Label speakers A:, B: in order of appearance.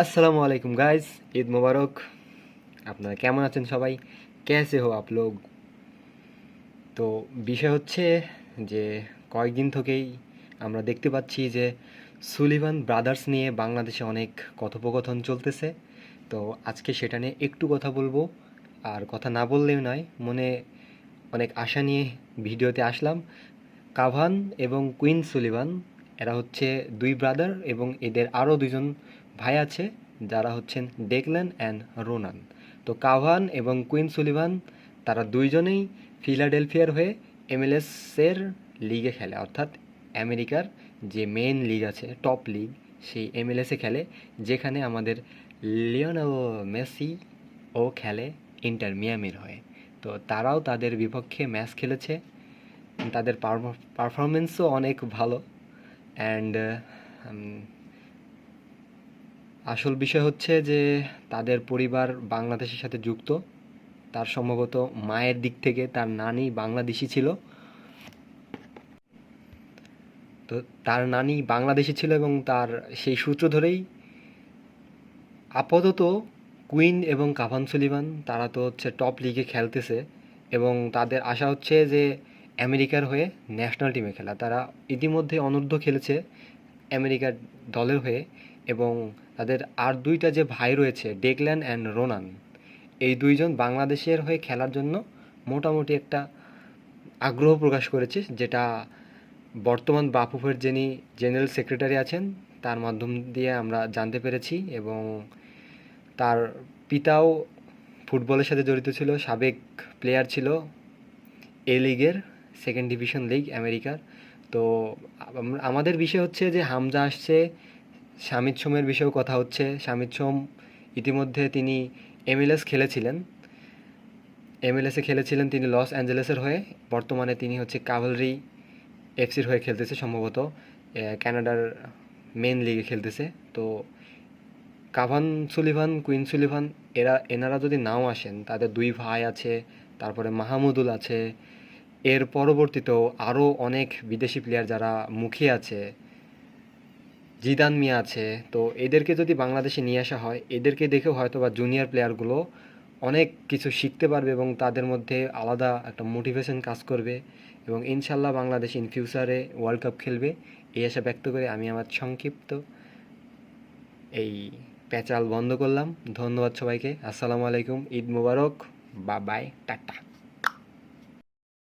A: আসসালামু আলাইকুম গাইজ ঈদ মোবারক। আপনারা কেমন আছেন সবাই? কেসে হো আপ লোগ তো বিষয় হচ্ছে যে, কয়েকদিন থেকেই আমরা দেখতে পাচ্ছি যে, সুলিভান ব্রাদার্স নিয়ে বাংলাদেশে অনেক কথোপকথন চলতেছে। তো আজকে সেটা নিয়ে একটু কথা বলব। আর কথা না বললেও নয়, মনে অনেক আশা নিয়ে ভিডিওতে আসলাম। কাভান এবং কুইন সুলিভান, এরা হচ্ছে দুই ব্রাদার এবং এদের আরও দুজন ভাই আছে, যারা হচ্ছেন ডেকল্যান অ্যান্ড রোনান। তো কাভান এবং কুইন সুলিভান, তারা দুইজনেই ফিলাডেলফিয়ার হয়ে এমএলএসের লিগে খেলে। অর্থাৎ আমেরিকার যে মেন লিগ আছে, টপ লিগ, সেই এমএলএসে খেলে, যেখানে আমাদের লিওনেল মেসি ও খেলে ইন্টার মিয়ামির হয়ে। তো তারাও তাদের বিপক্ষে ম্যাচ খেলেছে। তাদের পারফরমেন্সও অনেক ভালো। অ্যান্ড আসল বিষয় হচ্ছে যে তাদের পরিবার বাংলাদেশের সাথে যুক্ত। তার সম্ভবত মায়ের দিক থেকে তার নানি বাংলাদেশি ছিল। তো তার নানি বাংলাদেশি ছিল এবং তার সেই সূত্র ধরেই আপাতত কুইন এবং কাভান সুলিভান, তারা তো হচ্ছে টপ লিগে খেলতেছে এবং তাদের আশা হচ্ছে যে আমেরিকার হয়ে ন্যাশনাল টিমে খেলা। তারা ইতিমধ্যে অনূর্ধ্ব খেলেছে আমেরিকার দলের হয়ে। এবং তাদের আর দুইটা যে ভাই রয়েছে ডেকল্যান অ্যান্ড রোনান, এই দুইজন বাংলাদেশের হয়ে খেলার জন্য মোটামুটি একটা আগ্রহ প্রকাশ করেছে, যেটা বর্তমান বাফুফের যিনি জেনারেল সেক্রেটারি আছেন, তার মাধ্যম দিয়ে আমরা জানতে পেরেছি এবং তার পিতাও ফুটবলের সাথে জড়িত ছিল, সাবেক প্লেয়ার ছিল এ লিগের, সেকেন্ড ডিভিশন লিগ আমেরিকার। তো আমাদের বিষয় হচ্ছে যে হামজা আসছে শামিদ সোমের বিষয়েও কথা হচ্ছে। শামিদ সোম ইতিমধ্যে তিনি এমএলএস খেলেছিলেন। এমএলএসে খেলেছিলেন তিনি লস অ্যাঞ্জেলেসের হয়ে। বর্তমানে তিনি হচ্ছে কাভালরি এফসির হয়ে খেলতেছে সম্ভবত। এ, কানাডার মেন লিগে খেলতেছে। তো কাভান সুলিভান কুইন সুলিভান এরা এনারা যদি নাও আসেন তাদের দুই ভাই আছে তারপরে মাহমুদুল আছে। এর পরবর্তীতেও আরও অনেক বিদেশি প্লেয়ার যারা মুখে আছে জিদান মিয়া আছে, তো এদেরকে যদি বাংলাদেশে নিয়ে আসা হয়, এদেরকে দেখেও হয়তো বা জুনিয়র প্লেয়ারগুলো অনেক কিছু শিখতে পারবে এবং তাদের মধ্যে আলাদা একটা মোটিভেশন কাজ করবে এবং ইনশাল্লাহ বাংলাদেশ ইন ফিউচারে ওয়ার্ল্ড কাপ খেলবে। এই আশা ব্যক্ত করে আমি আমার সংক্ষিপ্ত এই প্যাচাল বন্ধ করলাম। ধন্যবাদ সবাইকে। আসসালামু আলাইকুম। ঈদ মুবারক। বা বাই টাটা।